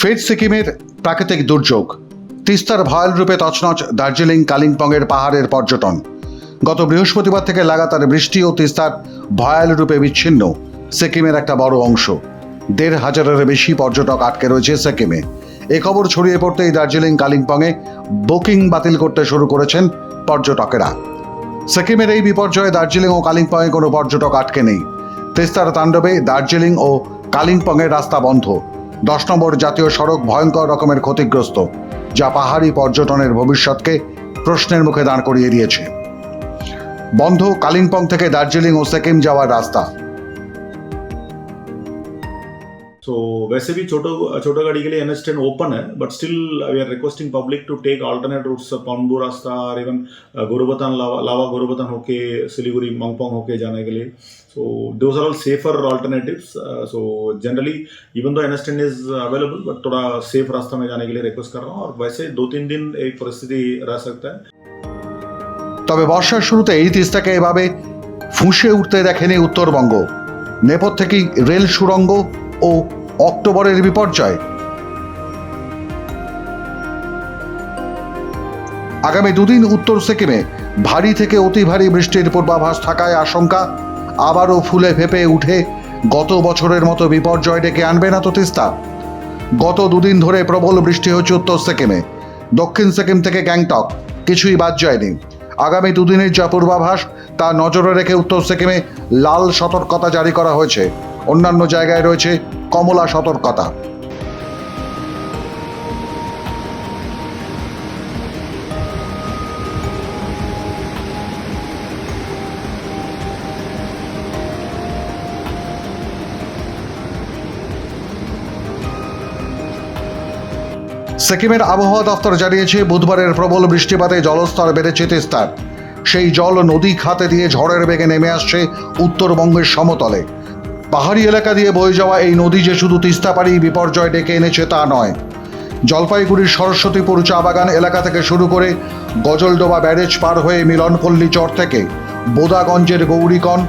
ফের সিকিমের প্রাকৃতিক দুর্যোগ। তিস্তার ভয়াল রূপে তছনছ দার্জিলিং, কালিম্পংয়ের পাহাড়ের পর্যটন। গত বৃহস্পতিবার থেকে লাগাতার বৃষ্টি ও তিস্তার ভয়াল রূপে বিচ্ছিন্ন সিকিমের একটা বড় অংশ। দেড় হাজারের বেশি পর্যটক আটকে রয়েছে সিকিমে। এ খবর ছড়িয়ে পড়তেই দার্জিলিং, কালিম্পংয়ে বুকিং বাতিল করতে শুরু করেছেন পর্যটকেরা। সিকিমের এই বিপর্যয়ে দার্জিলিং ও কালিম্পংয়ে কোনো পর্যটক আটকে নেই। তিস্তার তাণ্ডবে দার্জিলিং ও কালিম্পংয়ের রাস্তা বন্ধ। দশ নম্বর জাতীয় সড়ক ভয়ঙ্কর রকমের ক্ষতিগ্রস্ত, যা পাহাড়ি পর্যটনের ভবিষ্যৎকে প্রশ্নের মুখে দাঁড় করিয়ে দিয়েছে। বন্ধ কালিম্পং থেকে দার্জিলিং ও সিকিম যাওয়ার রাস্তা। सो वैसे भी छोटो छोटा गाड़ी के लिए एन एच टेन ओपन है but still we are requesting public to take alternate routes Ponbu रास्ता और इवन गोरुबथान लावा लावा गोरुबथान होके सिलीगुड़ी मंगपोंग होके जाने के लिए so those are all safer alternatives so generally even though N H ten is available but थोड़ा safe रास्ता में जाने के लिए रिक्वेस्ट कर रहा हूँ और वैसे दो तीन दिन एक परिस्थिति रह सकता है তবে বর্ষার শুরুতে এই তিস্তাকে এভাবে ফুঁসে উঠতে দেখেনি উত্তরবঙ্গ নেপথ্যেই রেল সুড়ঙ্গ ও অক্টোবরের বিপর্যয়। আগামী দুদিন উত্তর সিকিমে ভারী থেকে অতি ভারী বৃষ্টির পূর্বাভাস থাকায় আশঙ্কা। আবারও ফুলে ফেপে উঠে গত বছরের মতো বিপর্যয় ডেকে আনবে না তো তিস্তা গত দুদিন ধরে প্রবল বৃষ্টি হচ্ছে উত্তর সিকিমে। দক্ষিণ সিকিম থেকে গ্যাংটক। কিছুই বাদ যায়নি। আগামী দুদিনের যা পূর্বাভাস, তা নজরে রেখে উত্তর সিকিমে লাল সতর্কতা জারি করা হয়েছে। অন্যান্য জায়গায় রয়েছে কমলা সতর্কতা। সিকিমের আবহাওয়া দফতর জানিয়েছে, বুধবারের প্রবল বৃষ্টিপাতে জলস্তর বেড়েছে তিস্তার। সেই জল নদী খাতে দিয়ে ঝড়ের বেগে নেমে আসছে উত্তরবঙ্গের সমতলে। পাহাড়ি এলাকা দিয়ে বয়ে যাওয়া এই নদী যে শুধু তিস্তাপাড়ি বিপর্যয় ডেকে এনেছে তা নয়। জলপাইগুড়ির সরস্বতীপুর চা বাগান এলাকা থেকে শুরু করে গজলডোবা ব্যারেজ পার হয়ে মিলনপল্লী চর থেকে বোদাগঞ্জের গৌরীকণ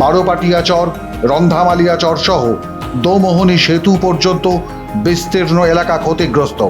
বারোপাটিয়া চর রন্ধামালিয়া চর সহ দোমোহনী সেতু পর্যন্ত বিস্তীর্ণ এলাকা ক্ষতিগ্রস্ত।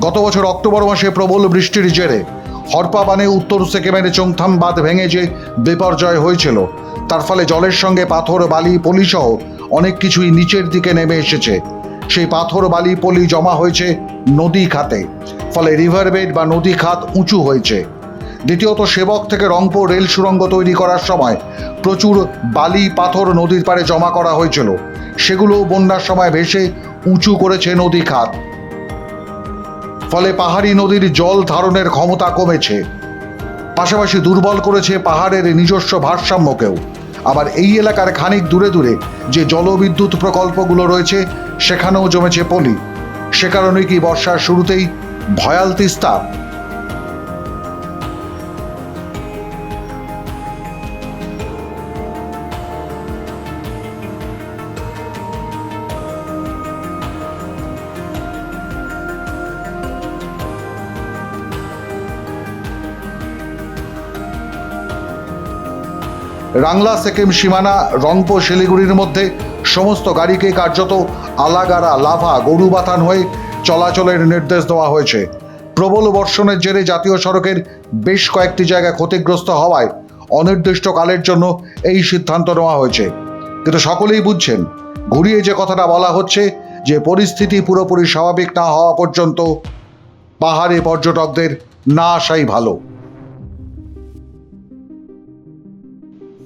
গত বছর অক্টোবর মাসে প্রবল বৃষ্টির জেরে হরপাবানে উত্তর সিকিমের চংথাম বাঁধ ভেঙে যে বিপর্যয় হয়েছিল, তার ফলে জলের সঙ্গে পাথর, বালি পলিসহ অনেক কিছুই নিচের দিকে নেমে এসেছে। সেই পাথর, বালি, পলি জমা হয়েছে নদী খাতে, ফলে রিভার বেড বা নদী খাত উঁচু হয়েছে। দ্বিতীয়ত, সেবক থেকে রংপুর রেল সুড়ঙ্গ তৈরি করার সময় প্রচুর বালি, পাথর নদীর পাড়ে জমা করা হয়েছিল। সেগুলো বন্যার সময় ভেসে উঁচু করেছে নদী খাত। ফলে পাহাড়ি নদীর জল ধারণের ক্ষমতা কমেছে। পাশাপাশি দুর্বল করেছে পাহাড়ের নিজস্ব ভারসাম্যকেও। আবার এই এলাকার খানিক দূরে দূরে যে জলবিদ্যুৎ প্রকল্পগুলো রয়েছে, সেখানেও জমেছে পলি। সে কারণে কি বর্ষার শুরুতেই ভয়াল তিস্তা রাংলা, সেকেম, সীমানা রংপো শিলিগুড়ির মধ্যে সমস্ত গাড়িকে কার্যত আলাগাড়া, লাভা গরু গরুবাথান হয়ে চলাচলের নির্দেশ দেওয়া হয়েছে। প্রবল বর্ষণের জেরে জাতীয় সড়কের বেশ কয়েকটি জায়গা ক্ষতিগ্রস্ত হওয়ায় অনির্দিষ্টকালের জন্য এই সিদ্ধান্ত নেওয়া হয়েছে। কিন্তু সকলেই বুঝছেন, ঘুরিয়ে যে কথাটা বলা হচ্ছে যে পরিস্থিতি পুরোপুরি স্বাভাবিক না হওয়া পর্যন্ত পাহাড়ে পর্যটকদের না আসাই ভালো।